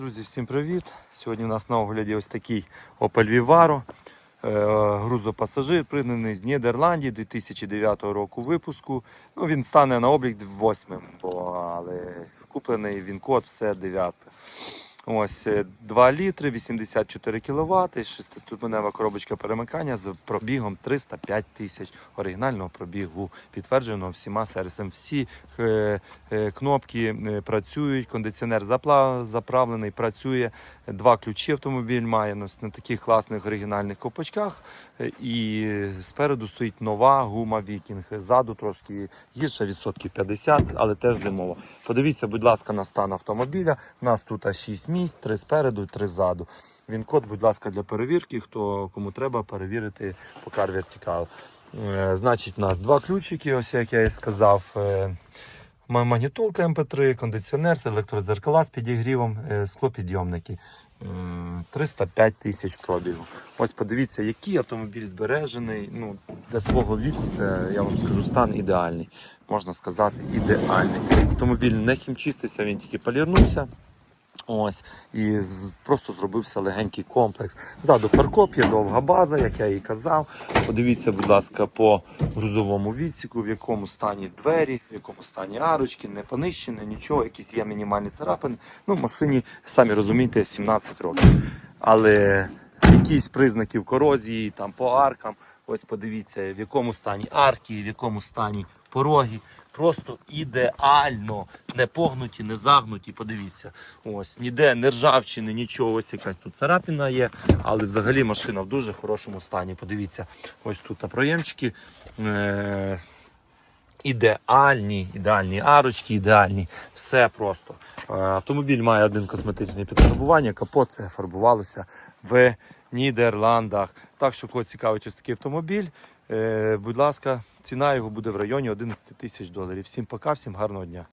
Друзі, всім привіт! Сьогодні у нас на огляді ось такий Opel Vivaro. Е, Грузопасажир, пригнаний з Нідерландів 2009 року випуску. Ну, він стане на облік 8, бо, але куплений він код все 9. Ось е, 2 літри, 84 кВт, 6-ступенева коробочка перемикання з пробігом 305 тисяч оригінального пробігу, підтверджено всіма сервісами. Всі е, е, кнопки е, працюють, кондиціонер заправлений, працює. Два ключі автомобіль має ну, на таких класних оригінальних копачках. Е, І спереду стоїть нова гума Вікінг. Ззаду трошки гірше відсотків 50, але теж зимова. Подивіться, будь ласка, на стан автомобіля. У нас тут 6 місць, 3 спереду, 3 ззаду. Він код, будь ласка, для перевірки. Хто кому треба перевірити по Car. Е, Значить, у нас два ключики, ось як я і сказав. Е, Магнітолка МП3, кондиціонер, електродзеркала з підігрівом, е, склопідйомники. Е, 305 тисяч пробігу. Ось подивіться, який автомобіль збережений. Ну, для свого віку це я вам скажу стан ідеальний. Можна сказати, ідеальний. Автомобіль не хімчистився, він тільки полірнувся. Ось, і просто зробився легенький комплекс. Ззаду паркоп є довга база, як я і казав. Подивіться, будь ласка, по грузовому відсіку, в якому стані двері, в якому стані арочки, не понищені, нічого, якісь є мінімальні царапини. Ну, машині, самі розумієте, 17 років. Але якісь признаків корозії, там по аркам. Ось подивіться, в якому стані арки, в якому стані пороги. Просто ідеально не погнуті, не загнуті. Подивіться, ось ніде не ржавчини, нічого. Ось якась тут царапіна є, але взагалі машина в дуже хорошому стані. Подивіться, ось тут проємчики. Е- Ідеальні, ідеальні арочки, ідеальні, все просто. Е, Автомобіль має один косметичний підфарбування, капот це фарбувалося в Нідерландах. Так що, кого цікавить ось такий автомобіль, е, будь ласка, ціна його буде в районі 11 тисяч доларів. Всім пока, всім гарного дня.